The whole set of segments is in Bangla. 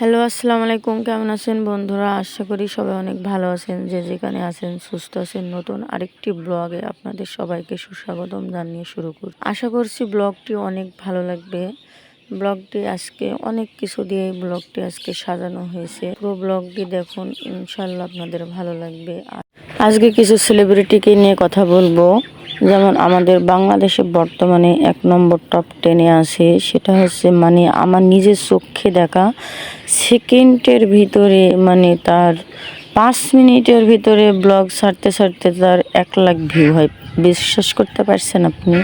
হ্যালো, আসসালামু আলাইকুম। কেমন আছেন বন্ধুরা? আশা করি সবাই অনেক ভালো আছেন। যে যেখানে আছেন, সুস্থ আছেন। নতুন আরেকটি ব্লগে আপনাদের সবাইকে সুস্বাগতম জানিয়ে শুরু করি আশা করছি ব্লগটি অনেক ভালো লাগবে। ব্লগটি আজকে, অনেক কিছু দিয়ে ব্লগটি আজকে সাজানো হয়েছে। পুরো ব্লগটি দেখুন, ইনশাল্লাহ আপনাদের ভালো লাগবে। আজকে কিছু সেলিব্রিটিকে নিয়ে কথা বলব। যেমন আমাদের বাংলাদেশে বর্তমানে এক নম্বর টপ টেনে আছে, সেটা হচ্ছে মানে আমার নিজের চোখে দেখা সেকেন্ডের ভিতরে মানে তার পাঁচ মিনিটের ভিতরে ব্লগ ছাড়তে ছাড়তে তার এক লাখ ভিউ হয়। বিশ্বাস করতে পারছেন আপনি?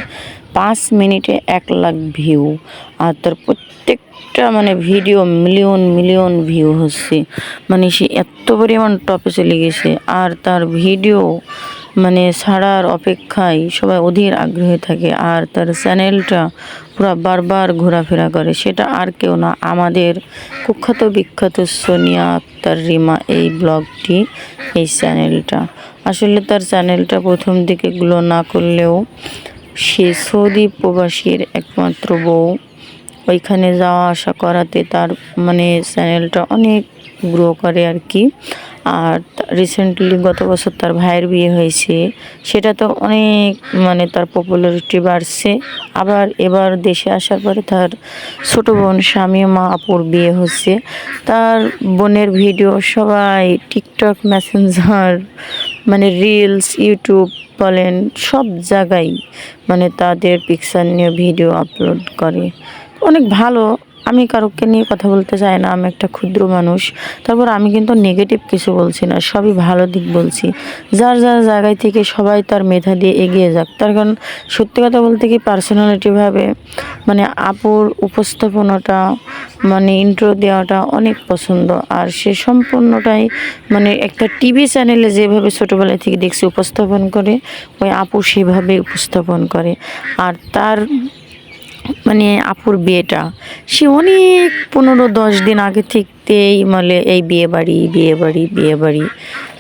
পাঁচ মিনিটে এক লাখ ভিউ। আর তার প্রত্যেকটা মানে ভিডিও মিলিয়ন মিলিয়ন ভিউ হচ্ছে। মানে সে এত পরিমাণ টপে চলে গেছে। আর তার ভিডিও মানে ছাড়ার অপেক্ষায় সবাই অধীর আগ্রহে থাকে আর তার চ্যানেলটা পুরো বারবার ঘোরাফেরা করে। সেটা আর কেউ না, আমাদের কুখ্যাত বিখ্যাত সোনিয়া আক্তার রিমা এই ব্লগটি, এই চ্যানেলটা। আসলে তার চ্যানেলটা প্রথম দিকে গ্লো না করলেও সে সৌদি প্রবাসীর একমাত্র বউ। ওইখানে যাওয়া আসা করাতে তার মানে চ্যানেলটা অনেক গ্রো করে আর কি। আর রিসেন্টলি গত বছর তার ভাইয়ের বিয়ে হয়েছে। সেটা তো অনেক মানে তার পপুলারিটি বাড়ছে। আবার এবার দেশে আসার পরে তার ছোটো বোন স্বামী মা আপুর বিয়ে হচ্ছে। তার বোনের ভিডিও সবাই টিকটক মেসেঞ্জার মানে রিলস ইউটিউব বলেন, সব জায়গায় মানে তাদের পিকচার নিয়ে ভিডিও আপলোড করে। অনেক ভালো আমি কারোকে নিয়ে কথা বলতে চাই না, আমি একটা ক্ষুদ্র মানুষ। তারপর আমি কিন্তু নেগেটিভ কিছু বলছি না, সবই ভালো দিক বলছি। যার যার জায়গায় থেকে সবাই তার মেধা দিয়ে এগিয়ে যাক। তার কারণ সত্যি কথা বলতে কি পার্সোনালিটিভাবে মানে আপুর উপস্থাপনাটা মানে ইন্ট্রো দেওয়াটা অনেক পছন্দ। আর সে সম্পূর্ণটাই মানে একটা টিভি চ্যানেলে যেভাবে ছোটোবেলা থেকে দেখছি উপস্থাপন করে, ওই আপু সেভাবে উপস্থাপন করে। আর তার মানে আপুর বিয়েটা সে অনেক পনেরো দশ দিন আগে থেকেই মানে এই বিয়ে বাড়ি বিয়ে বাড়ি বিয়ে বাড়ি।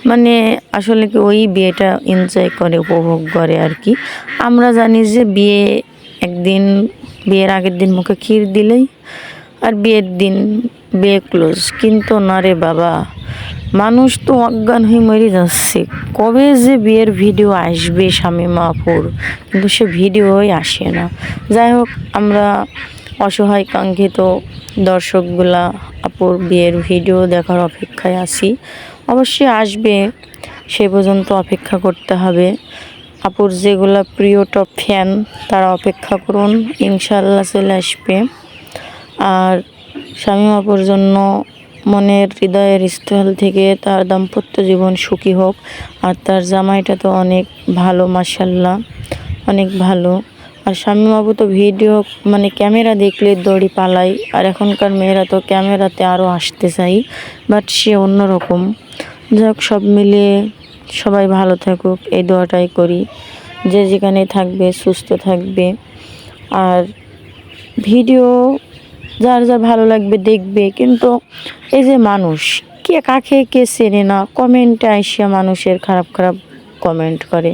মানে আসলে কি ওই বিয়েটা এনজয় করে, উপভোগ করে আর কি। আমরা জানি যে বিয়ে একদিন, বিয়ের আগের দিন মুখে ক্ষীর দিলেই আর বিয়ের দিন বিয়ে ক্লোজ কিন্তু না রে বাবা, মানুষ তো অজ্ঞান হয়ে মরে যাচ্ছে। কবে যে বিয়ের ভিডিও আসবে স্বামী মাপুর কিন্তু সে ভিডিওই আসে না। যাই হোক, আমরা অসহায় কাঙ্ক্ষিত দর্শকগুলা আপুর বিয়ের ভিডিও দেখার অপেক্ষায় আছি। অবশ্যই আসবে, সে পর্যন্ত অপেক্ষা করতে হবে। আপুর যেগুলা প্রিয় টপ ফ্যান, তারা অপেক্ষা করুন ইনশাল্লাহ চলে আসবে। আর স্বামী আপুর জন্য মনের হৃদয়ের স্থল থেকে তার দাম্পত্য জীবন সুখী হোক। আর তার জামাইটা তো অনেক ভালো মাসাল্লাহ অনেক ভালো। আর স্বামী বাবু তো ভিডিও মানে ক্যামেরা দেখলে দড়ি পালাই। আর এখনকার মেয়েরা তো ক্যামেরাতে আরও আসতে চাই বাট সে অন্যরকম। যাক, সব মিলিয়ে সবাই ভালো থাকুক, এই দোয়াটাই করি। যে যেখানে থাকবে, সুস্থ থাকবে। আর ভিডিও যার যা ভালো লাগবে দেখবে। কিন্তু এই যে মানুষ, কে কাকে কে চেনে না কমেন্টে আইসিয়া মানুষের খারাপ খারাপ কমেন্ট করে।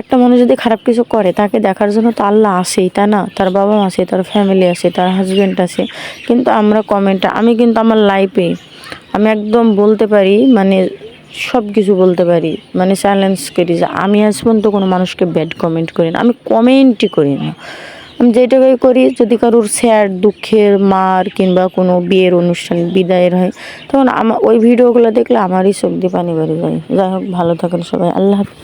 একটা মানুষ যদি খারাপ কিছু করে, তাকে দেখার জন্য তো আল্লাহ আসেই তা না? তার বাবা আছে, তার ফ্যামিলি আছে, তার হাজব্যান্ড আছে। কিন্তু আমরা কমেন্টটা আমি কিন্তু আমার লাইফে আমি একদম বলতে পারি মানে সব কিছু বলতে পারি মানে চ্যালেঞ্জ করি যে আমি আজ পর্যন্ত কোনো মানুষকে ব্যাড কমেন্ট করি না, আমি কমেন্টই করি না। আমি যেটাই করি, যদি কারোর স্যার দুঃখের মার কিংবা কোনো বিয়ের অনুষ্ঠান, বিদায়ের হয়, তখন আমার ওই ভিডিওগুলো দেখলে আমারই চোখ পানি বেরিয়ে যায়। যাই হোক, ভালো থাকেন সবাই, আল্লাহ হাফিজ।